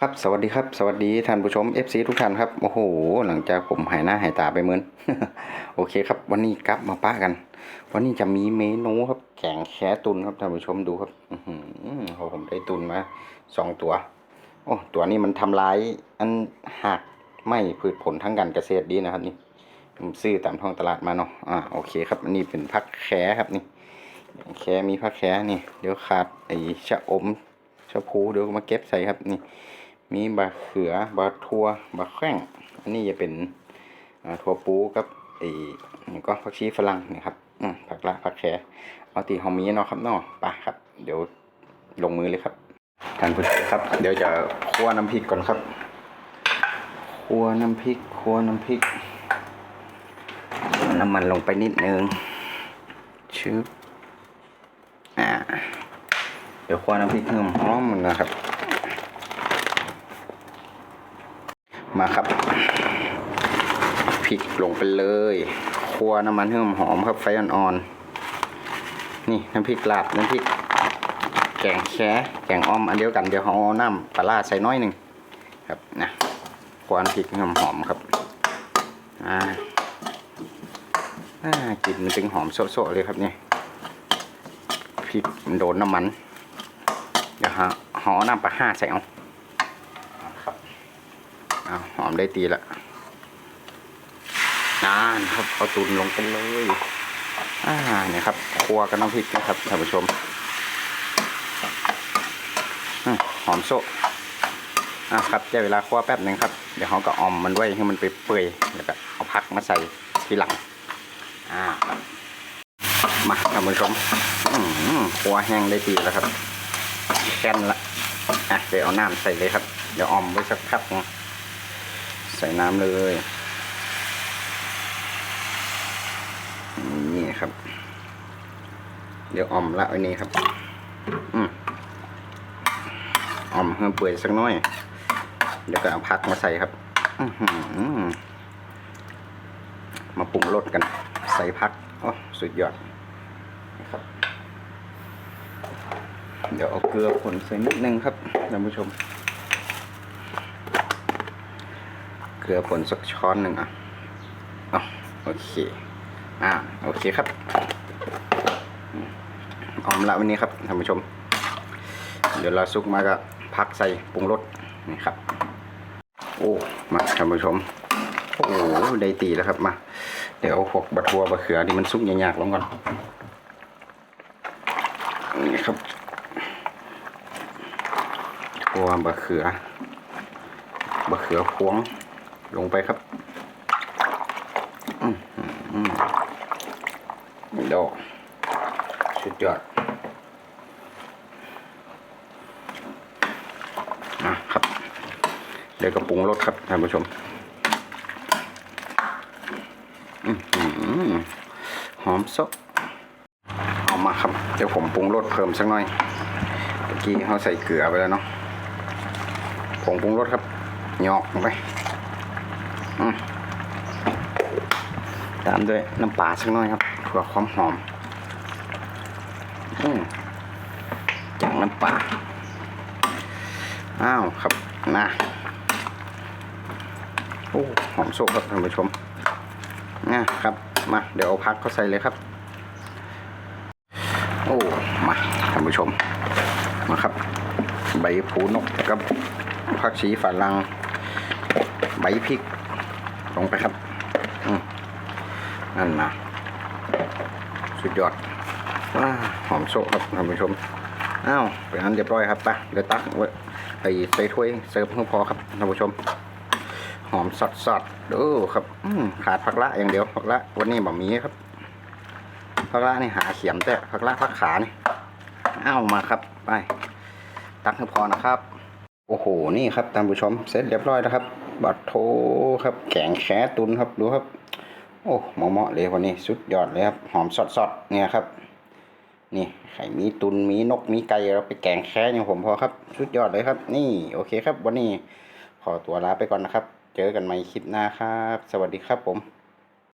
ครับสวัสดีครับ สวัสดีท่านผู้ชม FC ทุกท่านครับโอ้โหหลังจากผมหายหน้าหายตาไปเหมือนโอเคครับ วันนี้กลับมาป้ากัน วันนี้จะมีเมนูครับแกงแค่ตุนครับท่านผู้ชมดูครับอือหือโอ้ผมได้ตุนมาสองตัว โอ้ตัวนี้มันทำลายอันหักไม่พืชผลทั้งการเกษตรดีนะครับ นี่ผมซื้อตามท้องตลาดมาเนาะอ่าโอเคครับอันนี้เป็นผักแค่ครับนี่แค่มีผักแค่นี่ เดี๋ยวขาดไอ้ชะอมชะพูเดี๋ยวมาเก็บใส่ครับนี่ มีบะเขือบะทัวบะแข้งอันนี้จะเป็นอ่าถั่วปูกับไอ้นี่ก็ผักชีฝรั่งนี่ครับอืผักละผักแคเอาตีหอมมีเนาะครับเนาะไปครับ เดี๋ยวลงมือเลยครับท่านผู้ชมครับ เดี๋ยวจะคั่วน้ำพริกก่อนครับคั่วน้ำพริกคั่วน้ำพริกน้ำมันลงไปนิดนึงชึบอ่าเดี๋ยวคั่วน้ำพริกให้หอมนะครับ มาครับพริกลงไปเลยคั่วน้ำมันให้หอมครับไฟอ่อนๆนี่น้ำพริกลาบน้ำพริกแกงแค่แกงอ้อมอันเดียวกันเดี๋ยวเอาน้ำปลาร้าใส่น้อยหนึ่งครับนะคั่วน้ำพริกให้หอมครับอ่าอ่ากลิ่นมันจึงหอมโซะๆเลยครับเนี่ยพริกมันโดนน้ำมันเดี๋ยวฮะห่อน้ำปลาห้าใส่เอาครับ เอาหอม ได้ตีละนานครับเอาตุนลงไปเลยอ่าเนี่ยครับครัวกับน้ำพริกนะครับท่านผู้ชมหอมโซะอะครับได้เวลาคั่วแป๊บหนึ่งครับ เดี๋ยวเขาก็ออมมันไว้ให้มันไปเปื่อยแล้วก็เอาพักมาใส่ทีหลัง อ่าครับมาท่านผู้ชมอืมคั่วแห้งได้ตีแล้วครับแค่นละอะเดี๋ยวเอาน้ำใส่เลยครับ เดี๋ยวออมไว้สักพักนึง ใส่น้ำเลยนี่ครับ เดี๋ยวอ่อมละไว้นี้ครับอืมอ่อมเพื่อเปื่อยสักหน้อย เดี๋ยวก็เอาพักมาใส่ครับมาปรุงรสกัน ใส่พักโอ้สุดยอดนะครับ เดี๋ยวเอาเกลือผลใส่นิดนึงครับท่านผู้ชม เกลือผลสักช้อนหนึ่งอะอ๋อโอเค อ่า โอเคครับออมละวันนี้ครับท่านผู้ชม เดี๋ยวเราซุกมาก็พักใส่ปรุงรสนี่ครับ โอ้ มาท่านผู้ชม โอ้โหได้ตีแล้วครับมา เดี๋ยวเอาพวกบะทัวบะเขือที่มันซุกยากๆลงก่อน นี่ครับทัวบะเขือบะเขือพวง ลงไปครับอืมอือดอกสุดยอดนะครับ เดี๋ยวก็ปรุงรสครับท่านผู้ชมอืมอืมหอมซกเอามาครับ เดี๋ยวผมปรุงรสเพิ่มสักหน่อยเมื่อกี้เขาใส่เกลือไปแล้วเนาะผงปรุงรสครับหยอกลงไป ตามด้วยน้ำปลาสักหน่อยครับเพื่อความหอมอจากน้ำปลาอ้าวครับนะโอ้หอมโซกครับท่านผู้ชมนะครับ มาเดี๋ยวเอาพักเขาใส่เลยครับ โอ้มาท่านผู้ชมมาครับ ใบผูนกกับผักชีฝรั่งใบพริก ลงไปครับอืมนั่นนะสุดยอดว้าหอมโซครับท่านผู้ชมอ้าวเป็นอันเรียบร้อยครับไปเดี๋ยวตักไว้ไอ้ใส่ถ้วยเสิร์ฟเพื่อพอครับท่านผู้ชม หอมสดสดๆดูครับอืขาดผักละอย่างเดียวผักละวันนี้บะหมี่ครับผักละนี่หาเขียมแต่ผักละผักขานี่อ้าวมาครับไปตักให้พอนะครับ โอ้โหนี่ครับท่านผู้ชมเสร็จเรียบร้อยแล้วครับ บัตโทครับแกงแค่ตุนครับดูครับ โอ้เหมาะเลยวันนี้สุดยอดเลยครับ หอมสดๆเนี่ยครับ นี่ไข่มีตุนมีนกมีไก่เราไปแกงแค่อย่างผมพอครับ สุดยอดเลยครับ นี่โอเคครับ วันนี้ขอตัวลาไปก่อนนะครับ เจอกันใหม่คลิปหน้าครับ สวัสดีครับผม